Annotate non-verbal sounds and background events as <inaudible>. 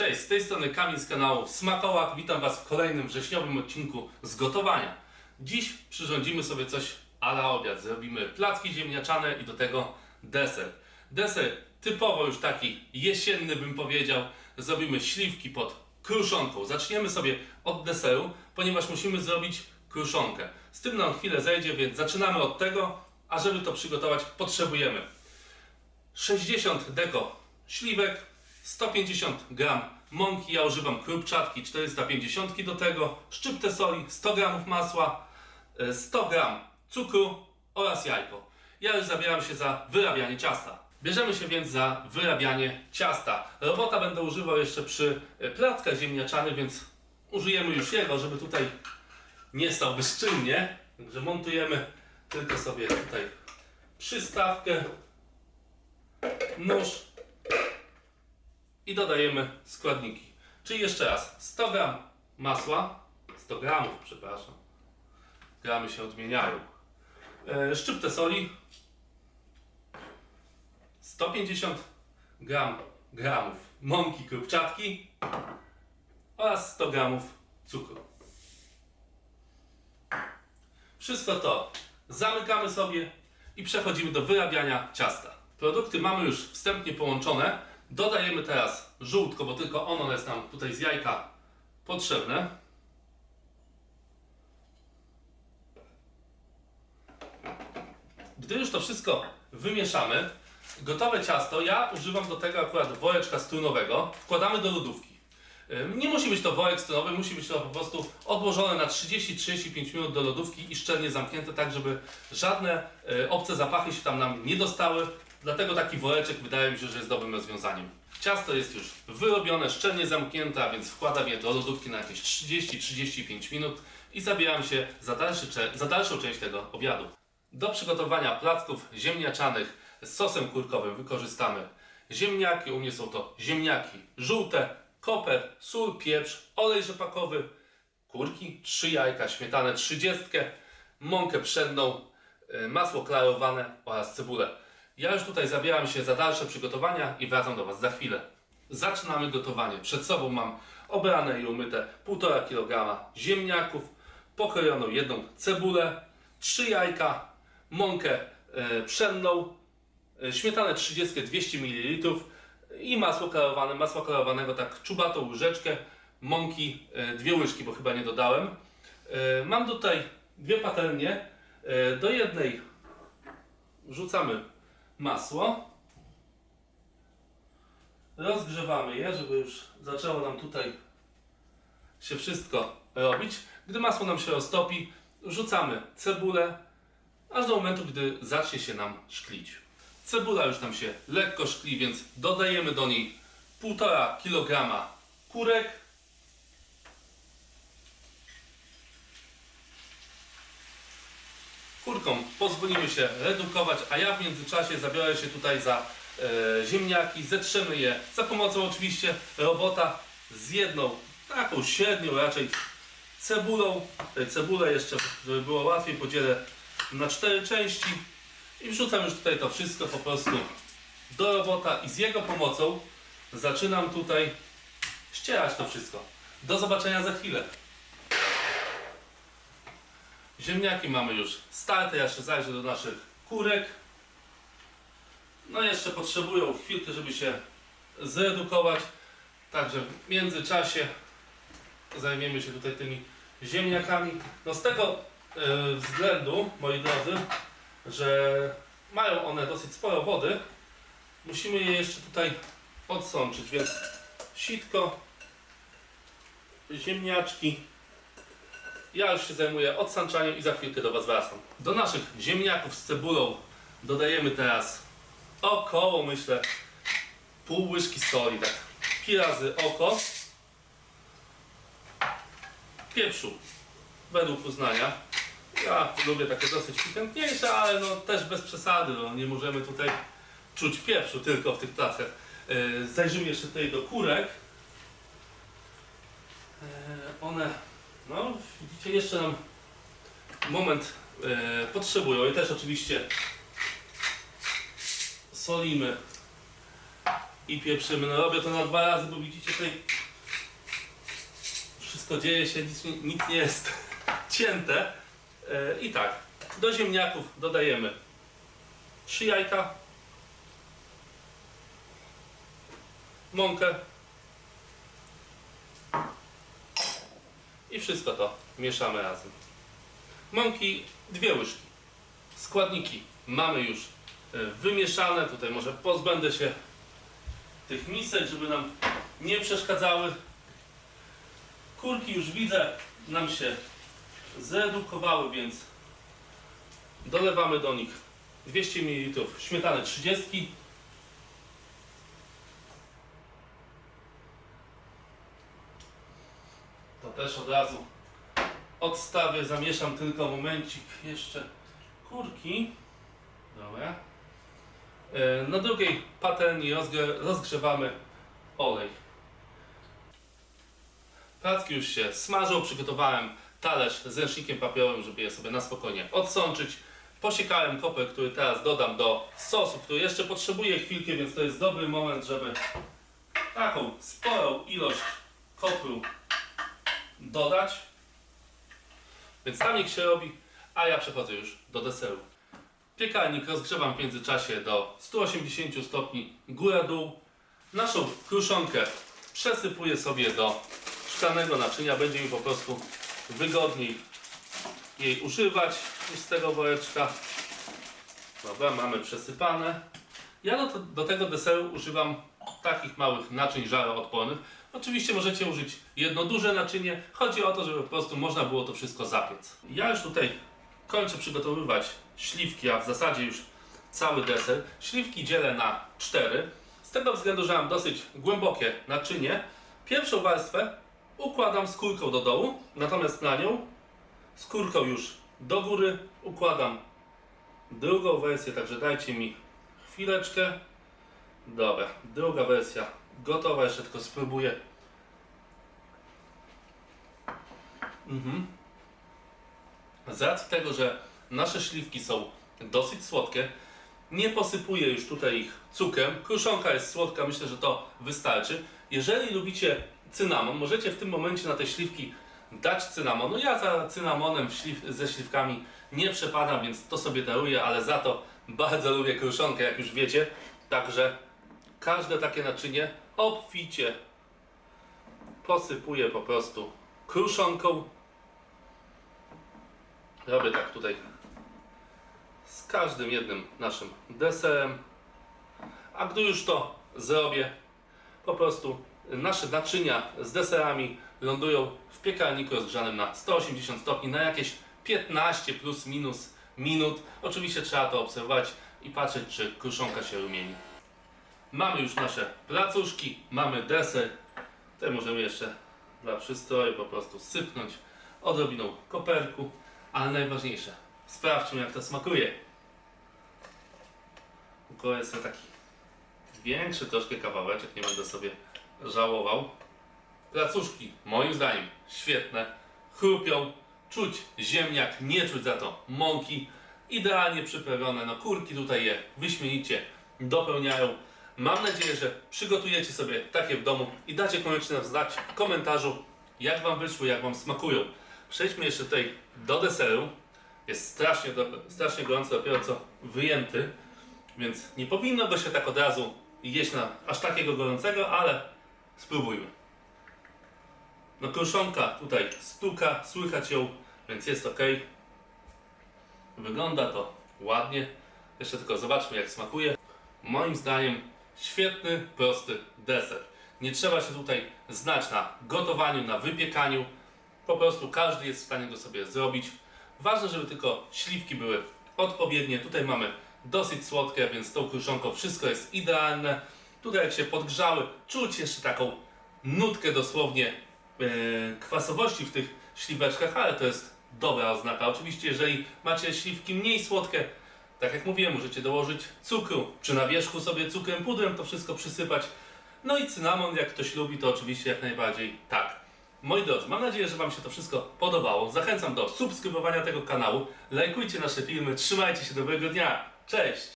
Cześć, z tej strony Kamil z kanału Smakołak. Witam Was w kolejnym wrześniowym odcinku z gotowania. Dziś przyrządzimy sobie coś a la obiad. Zrobimy placki ziemniaczane i do tego deser. Deser typowo już taki jesienny bym powiedział. Zrobimy śliwki pod kruszonką. Zaczniemy sobie od deseru, ponieważ musimy zrobić kruszonkę. Z tym nam chwilę zejdzie, więc zaczynamy od tego, a żeby to przygotować potrzebujemy 60 deko śliwek, 150 gram mąki, ja używam krupczatki 450 do tego, szczyptę soli, 100 gramów masła, e, 100 gram cukru oraz jajko. Ja już zabieram się za wyrabianie ciasta. Bierzemy się więc za wyrabianie ciasta. Robota będę używał jeszcze przy e, plackach ziemniaczanych, więc użyjemy już jego, żeby tutaj nie stał bezczynnie. Także montujemy tylko sobie tutaj przystawkę nóż i dodajemy składniki. Czyli jeszcze raz 100 gram masła, 100 gramów, przepraszam. Gramy się odmieniają. E, szczyptę soli, 150 gram, gramów mąki krupczatki oraz 100 gramów cukru. Wszystko to zamykamy sobie i przechodzimy do wyrabiania ciasta. Produkty mamy już wstępnie połączone. Dodajemy teraz żółtko, bo tylko ono jest nam tutaj z jajka potrzebne. Gdy już to wszystko wymieszamy, gotowe ciasto, ja używam do tego akurat woreczka strunowego, wkładamy do lodówki. Nie musi być to worek strunowy, musi być to po prostu odłożone na 30-35 minut do lodówki i szczelnie zamknięte, tak żeby żadne e, obce zapachy się tam nam nie dostały. Dlatego taki woreczek wydaje mi się, że jest dobrym rozwiązaniem. Ciasto jest już wyrobione, szczelnie zamknięte, a więc wkładam je do lodówki na jakieś 30-35 minut i zabieram się za, dalszy, za dalszą część tego obiadu. Do przygotowania placków ziemniaczanych z sosem kurkowym wykorzystamy ziemniaki, u mnie są to ziemniaki żółte, koper, sól, pieprz, olej rzepakowy, kurki, 3 jajka, śmietanę 30, mąkę pszenną, y, masło klarowane oraz cebulę. Ja już tutaj zabieram się za dalsze przygotowania i wracam do Was za chwilę. Zaczynamy gotowanie. Przed sobą mam obrane i umyte 1,5 kg ziemniaków, pokrojoną jedną cebulę, 3 jajka, mąkę e, pszenną, e, śmietanę 30 200 ml i masło klarowane. Masła klarowanego tak czubatą łyżeczkę, mąki e, dwie łyżki, bo chyba nie dodałem. Mam tutaj dwie patelnie. Do jednej wrzucamy masło. Rozgrzewamy je, żeby już zaczęło nam tutaj się wszystko robić. Gdy masło nam się roztopi, wrzucamy cebulę, aż do momentu, gdy zacznie się nam szklić. Cebula już nam się lekko szkli, więc dodajemy do niej 1,5 kg kurek. Kurkom pozwolimy się redukować, a ja w międzyczasie zabiorę się tutaj za e, ziemniaki, zetrzemy je za pomocą oczywiście robota z jedną, taką średnią raczej cebulą. Tę cebulę jeszcze, żeby było łatwiej, podzielę na cztery części i wrzucam już tutaj to wszystko po prostu do robota i z jego pomocą zaczynam tutaj ścierać to wszystko. Do zobaczenia za chwilę. Ziemniaki mamy już starte, ja jeszcze zajrzę do naszych kurek. No jeszcze potrzebują chwilkę, żeby się zredukować. Także w międzyczasie zajmiemy się tutaj tymi ziemniakami. No z tego e, względu, moi drodzy, że mają one dosyć sporo wody, musimy je jeszcze tutaj odsączyć, więc sitko, ziemniaczki. Ja już się zajmuję odsączaniem i za chwilkę do Was wracam. Do naszych ziemniaków z cebulą dodajemy teraz około, myślę, pół łyżki soli, tak pi razy oko. Pieprzu, według uznania. Ja lubię takie dosyć pikantniejsze, ale no też bez przesady, no nie możemy tutaj czuć pieprzu tylko w tych plackach. Yy, zajrzymy jeszcze tutaj do kurek. Yy, one, no widzicie, jeszcze nam moment yy, potrzebują i też oczywiście solimy i pieprzymy. No robię to na dwa razy, bo widzicie tutaj wszystko dzieje się, nic, nic nie jest <laughs> cięte. E, I tak, do ziemniaków dodajemy 3 jajka, mąkę i wszystko to mieszamy razem. Mąki dwie łyżki. Składniki mamy już e, wymieszane. Tutaj może pozbędę się tych misek, żeby nam nie przeszkadzały. Kurki już widzę nam się zredukowały, więc dolewamy do nich 200 ml śmietany 30 też od razu odstawię, zamieszam tylko momencik jeszcze kurki. Dobra. E, Na drugiej patelni rozgrzewamy olej. Placki już się smażą, przygotowałem talerz z ręcznikiem papierowym, żeby je sobie na spokojnie odsączyć. Posiekałem kopę, który teraz dodam do sosu, który jeszcze potrzebuje chwilkę, więc to jest dobry moment, żeby taką sporą ilość kopru dodać. Więc niech się robi, a ja przechodzę już do deseru. Piekarnik rozgrzewam w międzyczasie do 180 stopni góra-dół. Naszą kruszonkę przesypuję sobie do szklanego naczynia. Będzie mi po prostu wygodniej jej używać niż z tego woreczka. Dobra, mamy przesypane. Ja do, do tego deseru używam takich małych naczyń żaroodpornych. Oczywiście możecie użyć jedno duże naczynie. Chodzi o to, żeby po prostu można było to wszystko zapiec. Ja już tutaj kończę przygotowywać śliwki, a w zasadzie już cały deser. Śliwki dzielę na cztery. Z tego względu, że mam dosyć głębokie naczynie. Pierwszą warstwę układam skórką do dołu, natomiast na nią skórką już do góry układam drugą wersję, także dajcie mi chwileczkę. Dobra, druga wersja gotowa, jeszcze tylko spróbuję. Mhm. Z racji tego, że nasze śliwki są dosyć słodkie, nie posypuję już tutaj ich cukrem. Kruszonka jest słodka, myślę, że to wystarczy. Jeżeli lubicie cynamon, możecie w tym momencie na te śliwki dać cynamon. No ja za cynamonem śliw, ze śliwkami nie przepadam, więc to sobie daruję, ale za to bardzo lubię kruszonkę, jak już wiecie. Także każde takie naczynie obficie posypuję po prostu kruszonką. Robię tak tutaj z każdym jednym naszym deserem. A gdy już to zrobię, po prostu nasze naczynia z deserami lądują w piekarniku rozgrzanym na 180 stopni na jakieś 15 plus minus minut. Oczywiście trzeba to obserwować i patrzeć, czy kruszonka się rumieni. Mamy już nasze placuszki, mamy deser. Te możemy jeszcze dla przystroju po prostu sypnąć odrobiną koperku, ale najważniejsze, sprawdźmy jak to smakuje. Jest to taki większy troszkę kawałeczek, nie będę sobie żałował. Placuszki, moim zdaniem, świetne. Chrupią, czuć ziemniak, nie czuć za to mąki. Idealnie przyprawione, no kurki tutaj je wyśmienicie dopełniają. Mam nadzieję, że przygotujecie sobie takie w domu i dacie koniecznie nam znać w komentarzu, jak Wam wyszły, jak Wam smakują. Przejdźmy jeszcze tutaj do deseru. Jest strasznie, strasznie gorąco, dopiero co wyjęty, więc nie powinno go się tak od razu jeść na aż takiego gorącego, ale spróbujmy. No kruszonka tutaj stuka, słychać ją, więc jest ok. Wygląda to ładnie. Jeszcze tylko zobaczmy jak smakuje. Moim zdaniem świetny, prosty deser. Nie trzeba się tutaj znać na gotowaniu, na wypiekaniu. Po prostu każdy jest w stanie go sobie zrobić. Ważne, żeby tylko śliwki były odpowiednie. Tutaj mamy dosyć słodkie, więc tą kruszonką wszystko jest idealne. Tutaj jak się podgrzały, czuć jeszcze taką nutkę dosłownie e, kwasowości w tych śliweczkach, ale to jest dobra oznaka. Oczywiście, jeżeli macie śliwki mniej słodkie, tak jak mówiłem, możecie dołożyć cukru, czy na wierzchu sobie cukrem pudrem to wszystko przysypać. No i cynamon, jak ktoś lubi, to oczywiście jak najbardziej tak. Moi drodzy, mam nadzieję, że Wam się to wszystko podobało. Zachęcam do subskrybowania tego kanału. Lajkujcie nasze filmy, trzymajcie się, dobrego dnia. Cześć!